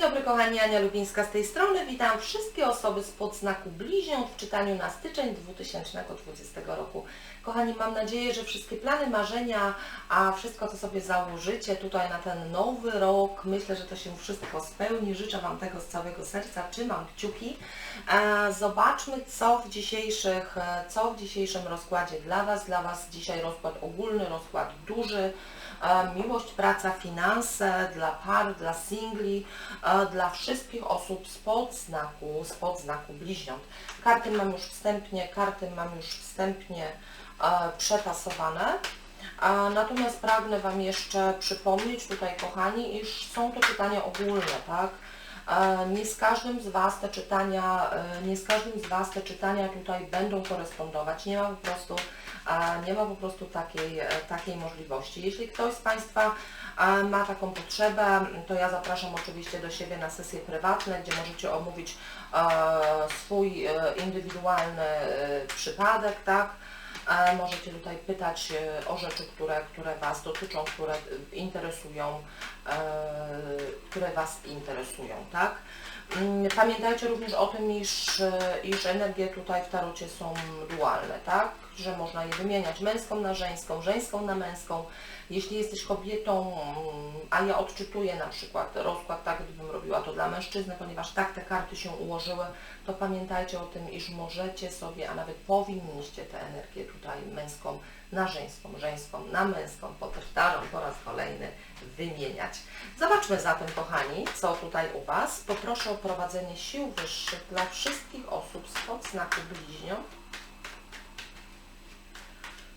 Dzień dobry kochani, Ania Lubińska z tej strony. Witam wszystkie osoby spod znaku bliźniąt w czytaniu na styczeń 2020 roku. Kochani, mam nadzieję, że wszystkie plany, marzenia, a wszystko co sobie założycie tutaj na ten nowy rok, myślę, że to się wszystko spełni. Życzę Wam tego z całego serca, trzymam kciuki. E, Zobaczmy co w dzisiejszych, e, co w dzisiejszym rozkładzie dla Was. Dla Was dzisiaj rozkład ogólny, rozkład duży. E, Miłość, praca, finanse dla par, dla singli, e, dla wszystkich osób spod znaku, spod znaku bliźniąt. Karty mam już wstępnie, karty mam już wstępnie e, przetasowane. Natomiast pragnę Wam jeszcze przypomnieć tutaj, kochani, iż są to czytania ogólne, tak? Nie z każdym z Was te czytania, nie z każdym z Was te czytania tutaj będą korespondować. Nie ma po prostu, nie ma po prostu takiej, e, takiej możliwości. Jeśli ktoś z Państwa ma taką potrzebę, to ja zapraszam oczywiście do siebie na sesje prywatne, gdzie możecie omówić e, swój e, indywidualny przypadek, tak? Możecie tutaj pytać o rzeczy, które, które Was dotyczą, które interesują, które Was interesują, tak? Mm, Pamiętajcie również o tym, iż, iż energie tutaj w tarocie są dualne, tak? Że można je wymieniać męską na żeńską, żeńską na męską. Jeśli jesteś kobietą, a ja odczytuję na przykład rozkład tak, gdybym robiła to dla mężczyzny, ponieważ tak te karty się ułożyły, to pamiętajcie o tym, iż możecie sobie, a nawet powinniście tę energię tutaj męską na żeńską, żeńską na męską, powtarzam po raz kolejny, wymieniać. Zobaczmy zatem, kochani, co tutaj u Was. Poproszę o prowadzenie sił wyższych dla wszystkich osób spod znaku bliźniąt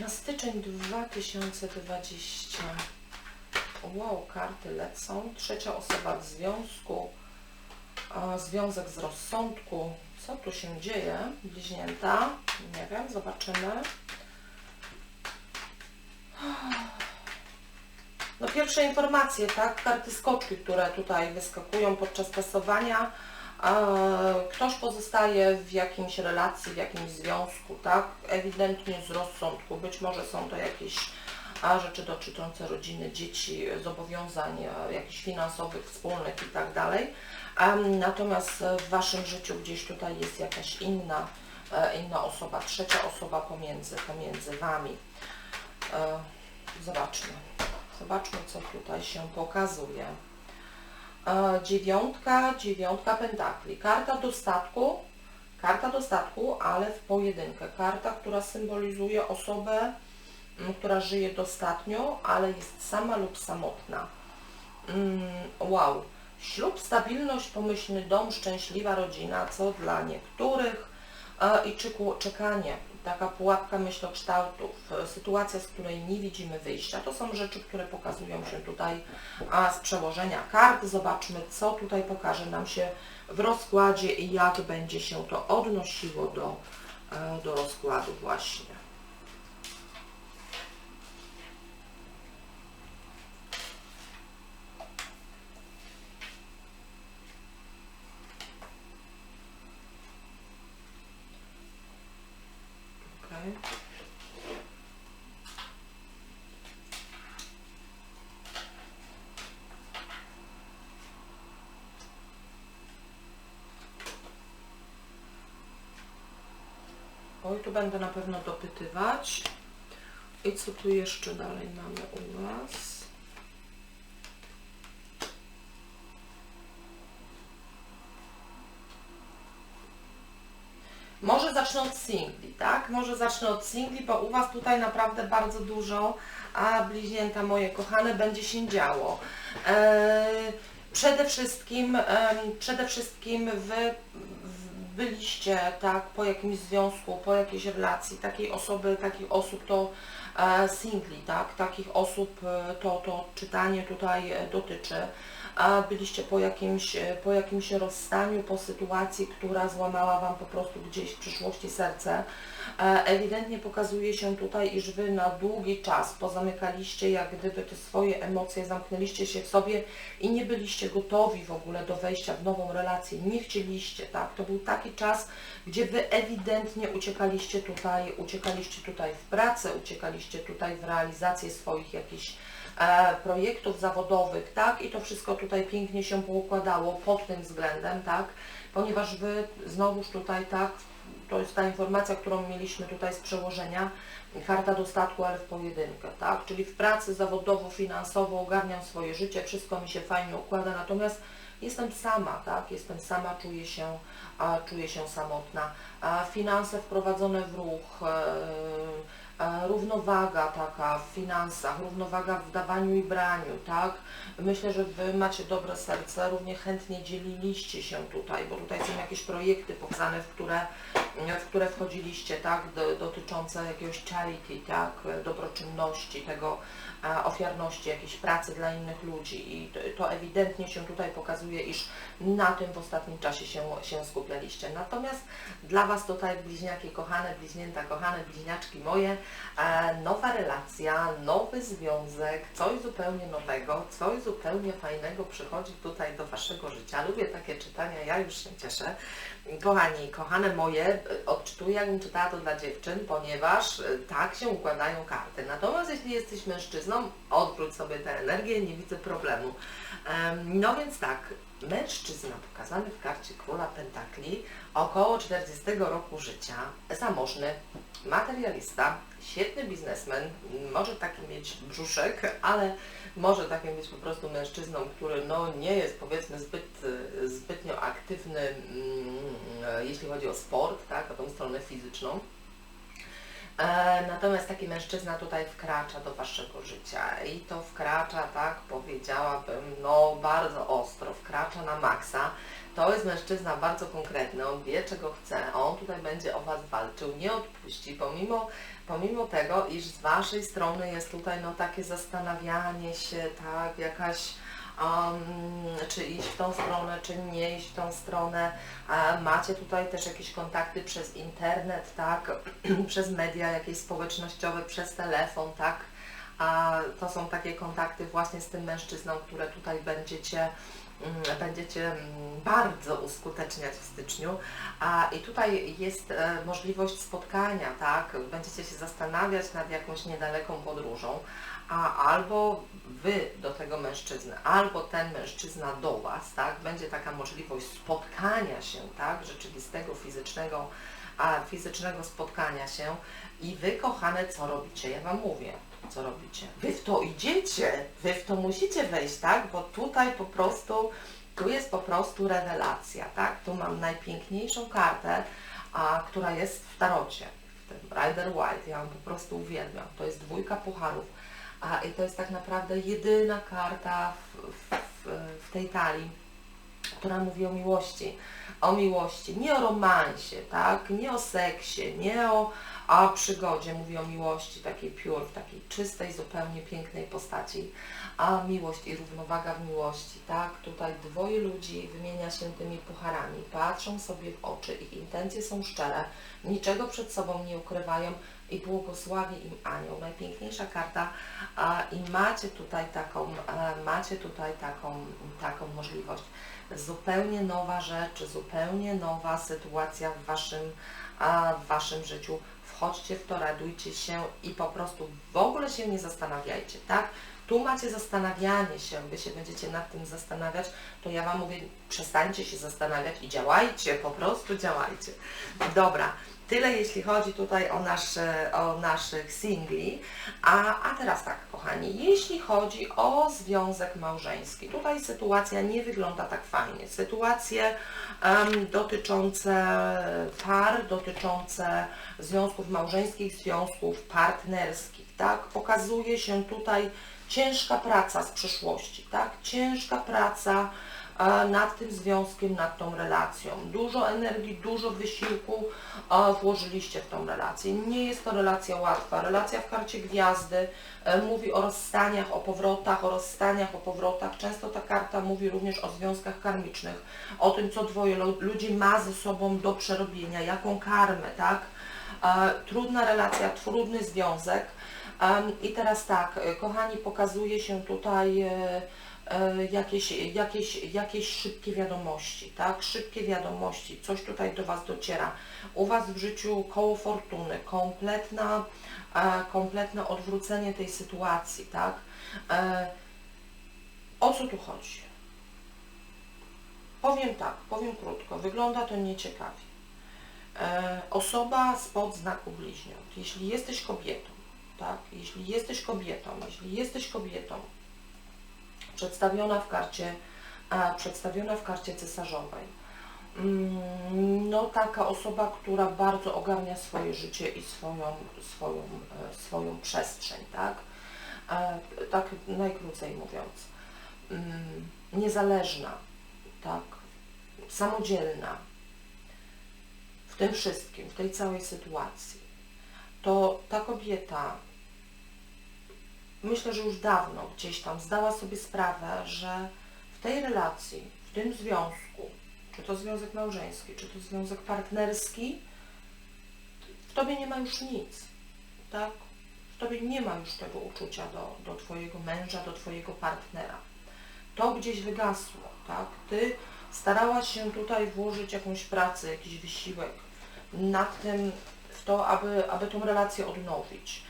na styczeń 2020. Wow, karty lecą. Trzecia osoba w związku. A, Związek z rozsądku. Co tu się dzieje? Bliźnięta. Nie wiem, zobaczymy. No pierwsze informacje, tak? Karty skoczki, które tutaj wyskakują podczas tasowania. Ktoś pozostaje w jakimś relacji, w jakimś związku, tak? Ewidentnie z rozsądku. Być może są to jakieś a, rzeczy dotyczące rodziny, dzieci, zobowiązań jakichś finansowych, wspólnych i tak dalej. Natomiast w Waszym życiu gdzieś tutaj jest jakaś inna, e, inna osoba, trzecia osoba pomiędzy, pomiędzy Wami. E, Zobaczmy. Zobaczmy, co tutaj się pokazuje. E, Dziewiątka, dziewiątka pentakli. Karta dostatku, karta dostatku, ale w pojedynkę. Karta, która symbolizuje osobę, m, która żyje dostatnio, ale jest sama lub samotna. Mm, wow. Ślub, stabilność, pomyślny dom, szczęśliwa rodzina, co dla niektórych e, i czekanie, taka pułapka myślokształtów, e, sytuacja, z której nie widzimy wyjścia. To są rzeczy, które pokazują się tutaj a z przełożenia kart. Zobaczmy, co tutaj pokaże nam się w rozkładzie i jak będzie się to odnosiło do, e, do rozkładu właśnie. Oj, tu będę na pewno dopytywać. I co tu jeszcze dalej mamy u Was? Może zacznę od singli, tak? Może zacznę od singli, bo u Was tutaj naprawdę bardzo dużo, a bliźnięta moje kochane, będzie się działo. Eee, przede wszystkim, przede wszystkim w- byliście, tak, po jakimś związku, po jakiejś relacji, takiej osoby, takich osób to e, singli, tak, takich osób e, to, to czytanie tutaj e, dotyczy. A byliście po jakimś, e, po jakimś rozstaniu, po sytuacji, która złamała Wam po prostu gdzieś w przyszłości serce. E, Ewidentnie pokazuje się tutaj, iż Wy na długi czas pozamykaliście jak gdyby te swoje emocje, zamknęliście się w sobie i nie byliście gotowi w ogóle do wejścia w nową relację, nie chcieliście, tak? To był taki czas, gdzie Wy ewidentnie uciekaliście tutaj, uciekaliście tutaj w pracę, uciekaliście tutaj w realizację swoich jakichś e, projektów zawodowych, tak? I to wszystko tutaj pięknie się poukładało pod tym względem, tak? Ponieważ Wy znowuż tutaj, tak, to jest ta informacja, którą mieliśmy tutaj z przełożenia, karta dostatku, ale w pojedynkę, tak? Czyli w pracy zawodowo, finansowo ogarniam swoje życie, wszystko mi się fajnie układa, natomiast jestem sama, tak? Jestem sama, czuję się, a, czuję się samotna. A finanse wprowadzone w ruch, e, równowaga taka w finansach, równowaga w dawaniu i braniu, tak? Myślę, że Wy macie dobre serce, równie chętnie dzieliliście się tutaj, bo tutaj są jakieś projekty pokazane, w które, w które wchodziliście, tak? Do, dotyczące jakiegoś charity, tak? Dobroczynności, tego e, ofiarności, jakiejś pracy dla innych ludzi i to, to ewidentnie się tutaj pokazuje, iż na tym w ostatnim czasie się, się skupialiście. Natomiast dla Was tutaj bliźniaki kochane, bliźnięta kochane, bliźniaczki moje, e, nowa relacja, nowy związek, coś zupełnie nowego, coś zupełnie fajnego przychodzi tutaj do Waszego życia. Lubię takie czytania, ja już się cieszę. Kochani, kochane moje, odczytuję jakbym czytała to dla dziewczyn, ponieważ e, tak się układają karty. Natomiast jeśli jesteś mężczyzną, odwróć sobie tę energię, nie widzę problemu. Em, No więc tak, mężczyzna pokazany w karcie Króla Pentakli, około 40 roku życia, zamożny, materialista, świetny biznesmen, może taki mieć brzuszek, ale może taki być po prostu mężczyzną, który no, nie jest powiedzmy zbyt, zbytnio aktywny, mm, jeśli chodzi o sport, tak, o tą stronę fizyczną. E, Natomiast taki mężczyzna tutaj wkracza do waszego życia i to wkracza, tak powiedziałabym, no bardzo ostro, wkracza na maksa. To jest mężczyzna bardzo konkretny, on wie czego chce, on tutaj będzie o was walczył, nie odpuści, pomimo, pomimo tego, iż z waszej strony jest tutaj no takie zastanawianie się, tak, jakaś um, czy iść w tą stronę, czy nie iść w tą stronę. E, macie tutaj też jakieś kontakty przez internet, tak, przez media jakieś społecznościowe, przez telefon, tak. A to są takie kontakty właśnie z tym mężczyzną, które tutaj będziecie będziecie mm, bardzo uskuteczniać w styczniu. A, I tutaj jest e, możliwość spotkania, tak? Będziecie się zastanawiać nad jakąś niedaleką podróżą, a albo Wy do tego mężczyzny, albo ten mężczyzna do Was, tak? Będzie taka możliwość spotkania się, tak? Rzeczywistego, fizycznego, a, fizycznego spotkania się i Wy, kochane, co robicie? Ja Wam mówię, co robicie. Wy w to idziecie, Wy w to musicie wejść, tak? Bo tutaj po prostu, tu jest po prostu rewelacja, tak? Tu mam najpiękniejszą kartę, a, która jest w tarocie, w tym Rider White, ja ją po prostu uwielbiam. To jest dwójka pucharów, a i to jest tak naprawdę jedyna karta w, w, w, tej talii, która mówi o miłości. O miłości, nie o romansie, tak? Nie o seksie, nie o, o przygodzie, mówi o miłości takiej pure, w takiej czystej, zupełnie pięknej postaci. A miłość i równowaga w miłości, tak? Tutaj dwoje ludzi wymienia się tymi pucharami, patrzą sobie w oczy, ich intencje są szczere, niczego przed sobą nie ukrywają i błogosławi im anioł. Najpiękniejsza karta i macie tutaj taką, macie tutaj taką, taką możliwość. Zupełnie nowa rzecz, zupełnie nowa sytuacja w waszym, w waszym życiu. Wchodźcie w to, radujcie się i po prostu w ogóle się nie zastanawiajcie, tak? Tu macie zastanawianie się, wy się będziecie nad tym zastanawiać, to ja Wam mówię, przestańcie się zastanawiać i działajcie, po prostu działajcie. Dobra, tyle jeśli chodzi tutaj o, nasze, o naszych singli. A, a teraz tak, kochani, jeśli chodzi o związek małżeński, tutaj sytuacja nie wygląda tak fajnie. Sytuacje em, dotyczące par, dotyczące związków małżeńskich, związków partnerskich, tak? Pokazuje się tutaj ciężka praca z przeszłości, tak? Ciężka praca nad tym związkiem, nad tą relacją. Dużo energii, dużo wysiłku e, włożyliście w tą relację. Nie jest to relacja łatwa. Relacja w karcie gwiazdy e, mówi o rozstaniach, o powrotach, o rozstaniach, o powrotach. Często ta karta mówi również o związkach karmicznych, o tym, co dwoje lu- ludzi ma ze sobą do przerobienia, jaką karmę, tak? E, Trudna relacja, trudny związek. I teraz tak, e, kochani, pokazuje się tutaj e, e, jakieś, jakieś, jakieś szybkie wiadomości, tak? Szybkie wiadomości, coś tutaj do Was dociera. U Was w życiu koło fortuny, kompletna, e, kompletne odwrócenie tej sytuacji, tak? E, o co tu chodzi? Powiem tak, powiem krótko, wygląda to nieciekawie. E, osoba spod znaku bliźniąt, jeśli jesteś kobietą, tak, jeśli jesteś kobietą, jeśli jesteś kobietą, przedstawiona w karcie, przedstawiona w karcie cesarzowej, mm, no taka osoba, która bardzo ogarnia swoje życie i swoją, swoją, e, swoją przestrzeń, tak, e, tak najkrócej mówiąc, mm, niezależna, tak, samodzielna. W tym wszystkim, w tej całej sytuacji, to ta kobieta myślę, że już dawno gdzieś tam zdała sobie sprawę, że w tej relacji, w tym związku, czy to związek małżeński, czy to związek partnerski, w tobie nie ma już nic, tak? W tobie nie ma już tego uczucia do, do twojego męża, do twojego partnera. To gdzieś wygasło, tak? Ty starałaś się tutaj włożyć jakąś pracę, jakiś wysiłek nad tym, w to, aby, aby tą relację odnowić,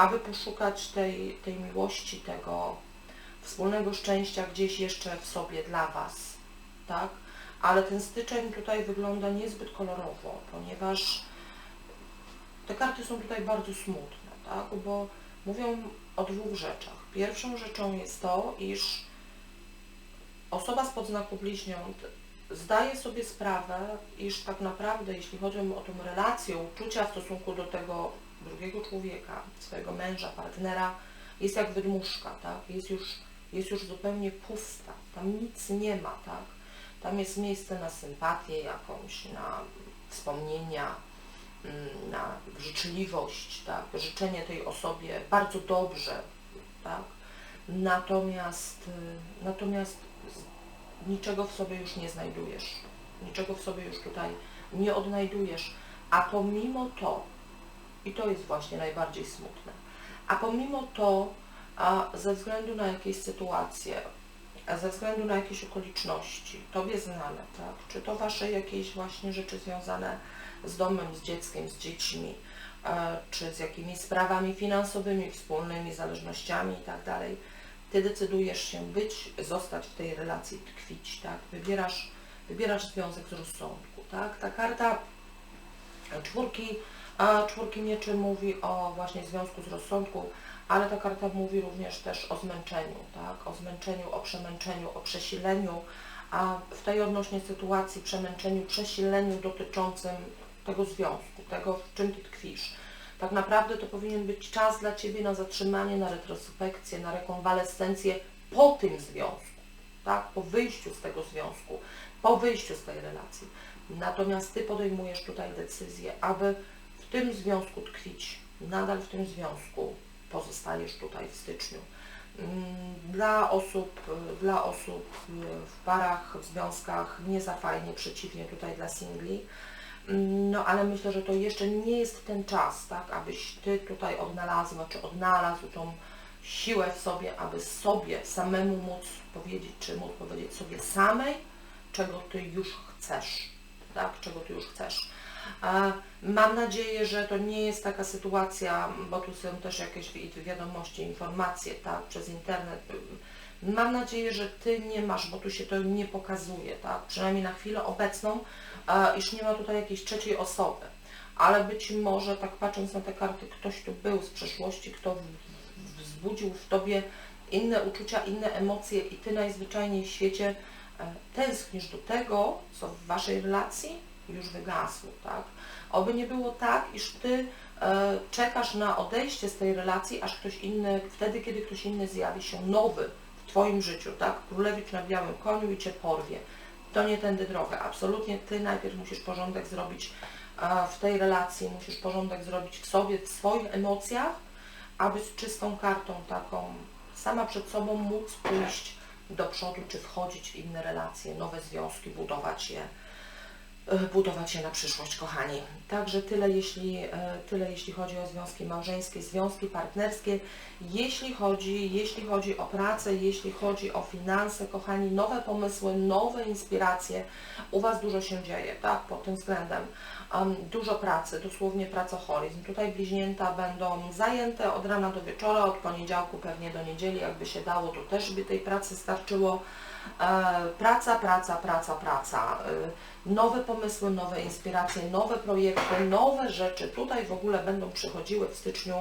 aby poszukać tej, tej miłości, tego wspólnego szczęścia gdzieś jeszcze w sobie dla Was, tak? Ale ten styczeń tutaj wygląda niezbyt kolorowo, ponieważ te karty są tutaj bardzo smutne, tak? Bo mówią o dwóch rzeczach. Pierwszą rzeczą jest to, iż osoba spod znaku bliźniąt zdaje sobie sprawę, iż tak naprawdę, jeśli chodzi o tą relację, uczucia w stosunku do tego drugiego człowieka, swojego męża, partnera, jest jak wydmuszka, tak? Jest już, jest już zupełnie pusta, tam nic nie ma, tak? Tam jest miejsce na sympatię jakąś, na wspomnienia, mm, na życzliwość, tak? Życzenie tej osobie bardzo dobrze, tak? Natomiast, y, natomiast niczego w sobie już nie znajdujesz. Niczego w sobie już tutaj nie odnajdujesz. A pomimo to, i to jest właśnie najbardziej smutne, a pomimo to, a ze względu na jakieś sytuacje, a ze względu na jakieś okoliczności, Tobie znane, tak? czy to Wasze jakieś właśnie rzeczy związane z domem, z dzieckiem, z dziećmi, e, czy z jakimiś sprawami finansowymi, wspólnymi, zależnościami i tak dalej, ty decydujesz się być, zostać w tej relacji, tkwić, tak? Wybierasz, wybierasz związek z rozsądku, tak? Ta karta czwórki, a czwórki mieczy mówi o właśnie związku z rozsądku, ale ta karta mówi również też o zmęczeniu, tak? O zmęczeniu, o przemęczeniu, o przesileniu, a w tej odnośnie sytuacji przemęczeniu, przesileniu dotyczącym tego związku, tego w czym Ty tkwisz tak naprawdę to powinien być czas dla Ciebie na zatrzymanie, na retrospekcję, na rekonwalescencję po tym związku, tak? po wyjściu z tego związku, po wyjściu z tej relacji. Natomiast Ty podejmujesz tutaj decyzję, aby w tym związku tkwić, nadal w tym związku pozostajesz tutaj w styczniu. Mm, dla osób, dla osób w parach, w związkach nie za fajnie, przeciwnie tutaj dla singli. No ale myślę, że to jeszcze nie jest ten czas, tak, abyś Ty tutaj odnalazła, czy odnalazł tą siłę w sobie, aby sobie samemu móc powiedzieć, czy móc powiedzieć sobie samej, czego Ty już chcesz, tak, czego Ty już chcesz. Mam nadzieję, że to nie jest taka sytuacja, bo tu są też jakieś wiadomości, informacje, tak, przez internet. Mam nadzieję, że Ty nie masz, bo tu się to nie pokazuje, tak, przynajmniej na chwilę obecną, iż nie ma tutaj jakiejś trzeciej osoby. Ale być może, tak patrząc na te karty, ktoś tu był z przeszłości, kto wzbudził w Tobie inne uczucia, inne emocje i Ty najzwyczajniej w świecie e, tęsknisz do tego, co w Waszej relacji już wygasło, tak? Oby nie było tak, iż Ty e, czekasz na odejście z tej relacji, aż ktoś inny, wtedy, kiedy ktoś inny zjawi się nowy w Twoim życiu, tak? Królewicz na białym koniu i Cię porwie to nie tędy droga. Absolutnie Ty najpierw musisz porządek zrobić w tej relacji, musisz porządek zrobić w sobie, w swoich emocjach, aby z czystą kartą taką sama przed sobą móc pójść do przodu, czy wchodzić w inne relacje, nowe związki, budować je. E, budować się na przyszłość, kochani. Także tyle jeśli, e, tyle jeśli chodzi o związki małżeńskie, związki partnerskie. Jeśli chodzi, jeśli chodzi o pracę, jeśli chodzi o finanse, kochani, nowe pomysły, nowe inspiracje, u Was dużo się dzieje, tak, pod tym względem. Um, dużo pracy, dosłownie pracoholizm. Tutaj bliźnięta będą zajęte od rana do wieczora, od poniedziałku pewnie do niedzieli, jakby się dało, to też by tej pracy starczyło. E, praca, praca, praca, praca. E, nowe pomysły, nowe inspiracje, nowe projekty, nowe rzeczy. Tutaj w ogóle będą przychodziły w styczniu,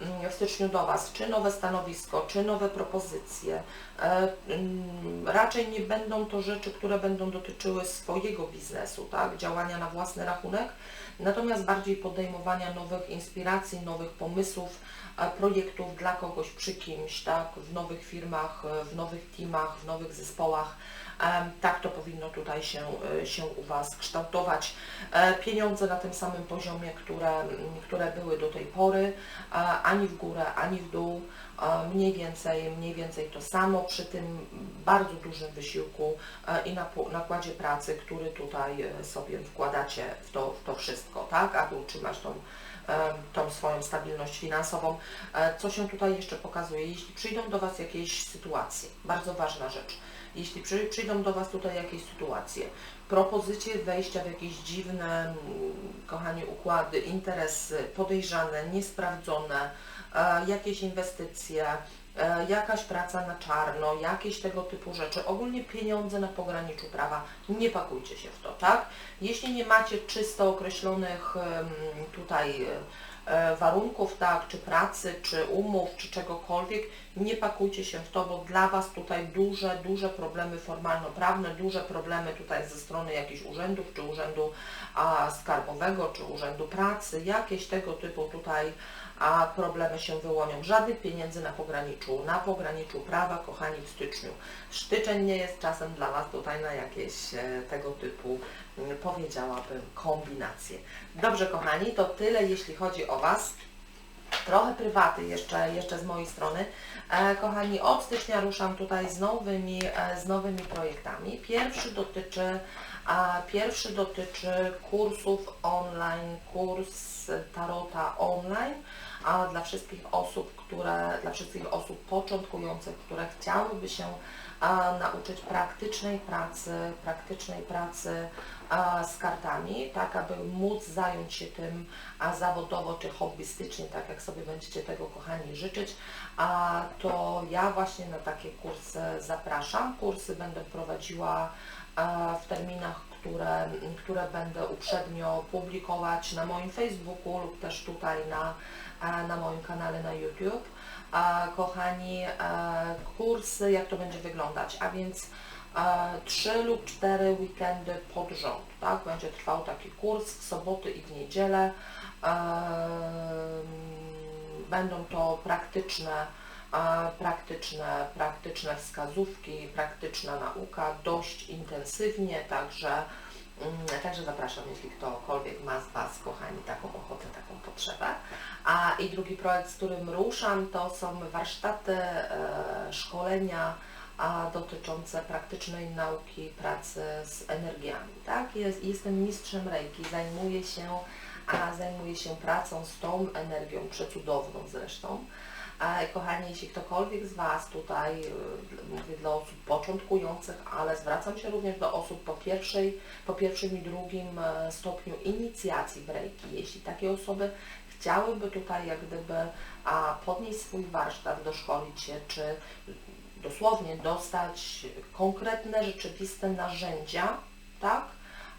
mm, w styczniu do Was, czy nowe stanowisko, czy nowe propozycje. E, mm, raczej nie będą to rzeczy, które będą dotyczyły swojego biznesu, tak, działania na własny rachunek, natomiast bardziej podejmowania nowych inspiracji, nowych pomysłów, e, projektów dla kogoś przy kimś, tak, w nowych firmach, e, w nowych teamach, w nowych zespołach. Tak to powinno tutaj się, się u Was kształtować. Pieniądze na tym samym poziomie, które, które były do tej pory, ani w górę, ani w dół, mniej więcej, mniej więcej to samo przy tym bardzo dużym wysiłku e, i nakładzie pracy, który tutaj e, sobie wkładacie w to, w to wszystko, tak, aby utrzymać tą, e, tą swoją stabilność finansową. Co się tutaj jeszcze pokazuje? Jeśli przyjdą do Was jakieś sytuacje, bardzo ważna rzecz, jeśli przy, przyjdą do Was tutaj jakieś sytuacje, propozycje wejścia w jakieś dziwne, mm, kochani, układy, interesy podejrzane, niesprawdzone, jakieś inwestycje, e, jakaś praca na czarno, jakieś tego typu rzeczy, ogólnie pieniądze na pograniczu prawa, nie pakujcie się w to, tak? Jeśli nie macie czysto określonych tutaj e, warunków, tak, czy pracy, czy umów, czy czegokolwiek, nie pakujcie się w to, bo dla Was tutaj duże, duże problemy formalno-prawne, duże problemy tutaj ze strony jakichś urzędów, czy urzędu a, skarbowego, czy urzędu pracy, jakieś tego typu tutaj a problemy się wyłonią. Żadnych pieniędzy na pograniczu, na pograniczu prawa, kochani, w styczniu. Styczeń nie jest czasem dla Was tutaj na jakieś e, tego typu, powiedziałabym, kombinacje. Dobrze, kochani, to tyle, jeśli chodzi o Was. Trochę prywaty jeszcze, jeszcze z mojej strony. E, kochani, od stycznia ruszam tutaj z nowymi, e, z nowymi projektami. Pierwszy dotyczy, pierwszy dotyczy kursów online, kurs Tarota online, a dla wszystkich osób, które, dla wszystkich osób początkujących, które chciałyby się a, nauczyć praktycznej pracy, praktycznej pracy a, z kartami, tak aby móc zająć się tym a zawodowo czy hobbystycznie, tak jak sobie będziecie tego kochani życzyć, a to ja właśnie na takie kursy zapraszam. Kursy będę prowadziła a, w terminach, które, które będę uprzednio publikować na moim Facebooku lub też tutaj na, na moim kanale na YouTube. Kochani, e, kursy, jak to będzie wyglądać, a więc e, trzy lub cztery weekendy pod rząd, tak? Będzie trwał taki kurs w soboty i w niedzielę. Em, Będą to praktyczne, e, praktyczne, praktyczne wskazówki, praktyczna nauka, dość intensywnie, także, także zapraszam, jeśli ktokolwiek ma z Was, kochani, taką ochotę, taką potrzebę. A i drugi projekt, z którym ruszam, to są warsztaty, e, szkolenia dotyczące praktycznej nauki pracy z energiami. Tak? Jest, jestem mistrzem Reiki, zajmuję się, a zajmuję się pracą z tą energią, przecudowną zresztą. A, kochani, jeśli ktokolwiek z Was tutaj, y, mówię dla osób początkujących, ale zwracam się również do osób po, pierwszej, po pierwszym i drugim e, stopniu inicjacji w Reiki. Jeśli takie osoby chciałyby tutaj jak gdyby a, podnieść swój warsztat, doszkolić się, czy dosłownie dostać konkretne, rzeczywiste narzędzia, tak,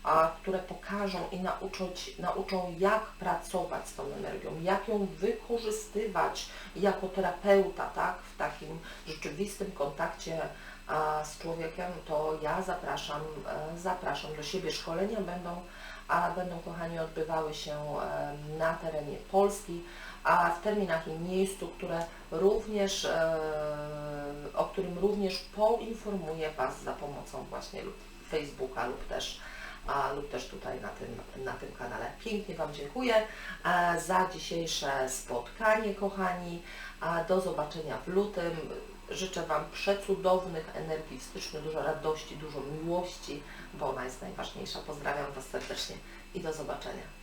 a, które pokażą i nauczyć, nauczą, jak pracować z tą energią, jak ją wykorzystywać jako terapeuta, tak, w takim rzeczywistym kontakcie a, z człowiekiem, to ja zapraszam, e, zapraszam do siebie. Szkolenia będą, a będą, kochani, odbywały się e, na terenie Polski, a w terminach i miejscu, które również, e, o którym również poinformuję Was za pomocą właśnie Facebooka lub też, a, lub też tutaj na tym, na tym kanale. Pięknie Wam dziękuję e, za dzisiejsze spotkanie, kochani. A do zobaczenia w lutym. Życzę Wam przecudownych energii w dużo radości, dużo miłości, bo ona jest najważniejsza. Pozdrawiam Was serdecznie i do zobaczenia.